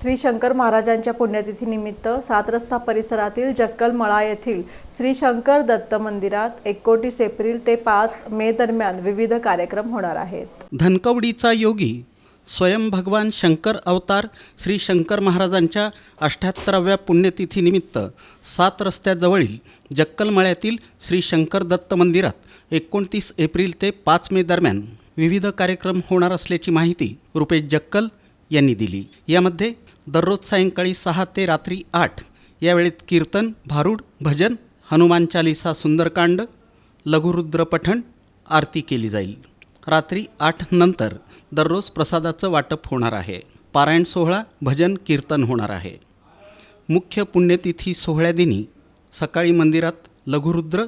श्री शंकर महाराजांच्या पुण्यतिथीनिमित्त सात रस्ता परिसरातील जक्कल मळा येथील श्री शंकर दत्त मंदिरात एकोणतीस एप्रिल ते पाच मे दरम्यान विविध कार्यक्रम होणार आहेत. धनकवडीचा योगी स्वयं भगवान शंकर अवतार श्री शंकर महाराजांच्या अठ्ठ्याहत्तराव्या पुण्यतिथीनिमित्त सात रस्त्याजवळील जक्कलमळ्यातील श्री शंकर दत्त मंदिरात एकोणतीस एप्रिल ते पाच मे दरम्यान विविध कार्यक्रम होणार असल्याची माहिती रुपेश जक्कल यांनी दिली. यामध्ये दररोज सायंकाळी सहा ते रात्री आठ. या वेळेत कीर्तन भारूड भजन हनुमान चालिसा सुंदरकांड लघुरुद्र पठण आरती केली जाईल. रात्री आठ नंतर दररोज प्रसादाचं वाटप होणार आहे. पारायण सोहळा भजन कीर्तन होणार आहे. मुख्य पुण्यतिथी सोहळ्यादिनी सकाळी मंदिरात लघुरुद्र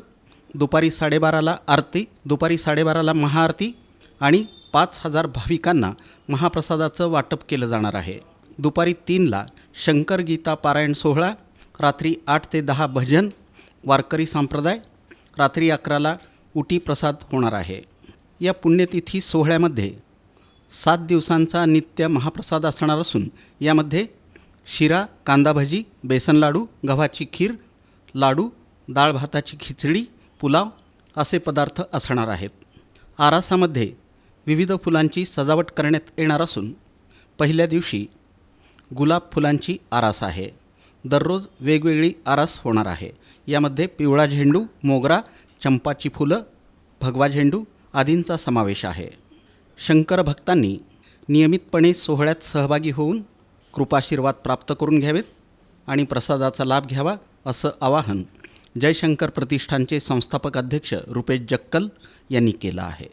दुपारी साडेबाराला आरती दुपारी साडेबाराला महाआरती आणि पाच हजार भाविकांना महाप्रसादाचं वाटप केलं जाणार आहे. दुपारी तीनला शंकर गीता पारायण सोहळा रात्री आठ ते दहा भजन वारकरी संप्रदाय रात्री अकराला उटी प्रसाद होणार आहे. या पुण्यतिथी सोहळ्यामध्ये सात दिवसांचा नित्य महाप्रसाद असणार असून यामध्ये शिरा कांदा भजी बेसन लाडू गव्हाची खीर लाडू डाळ भाताची खिचडी पुलाव असे पदार्थ असणार आहेत. आरासामध्ये विविध फुलांची सजावट करण्यात येणार असून पहिल्या दिवशी गुलाब फुलांची आरास आहे. दररोज वेगवेगळी आरास होणार आहे. यामध्ये पिवळा झेंडू मोगरा चंपाची फुलं भगवा झेंडू आदींचा समावेश आहे. शंकर भक्तांनी नियमितपणे सोहळ्यात सहभागी होऊन कृपाशीर्वाद प्राप्त करून घ्यावेत आणि प्रसादाचा लाभ घ्यावा असं आवाहन जयशंकर प्रतिष्ठानचे संस्थापक अध्यक्ष रुपेश जक्कल यांनी केलं आहे.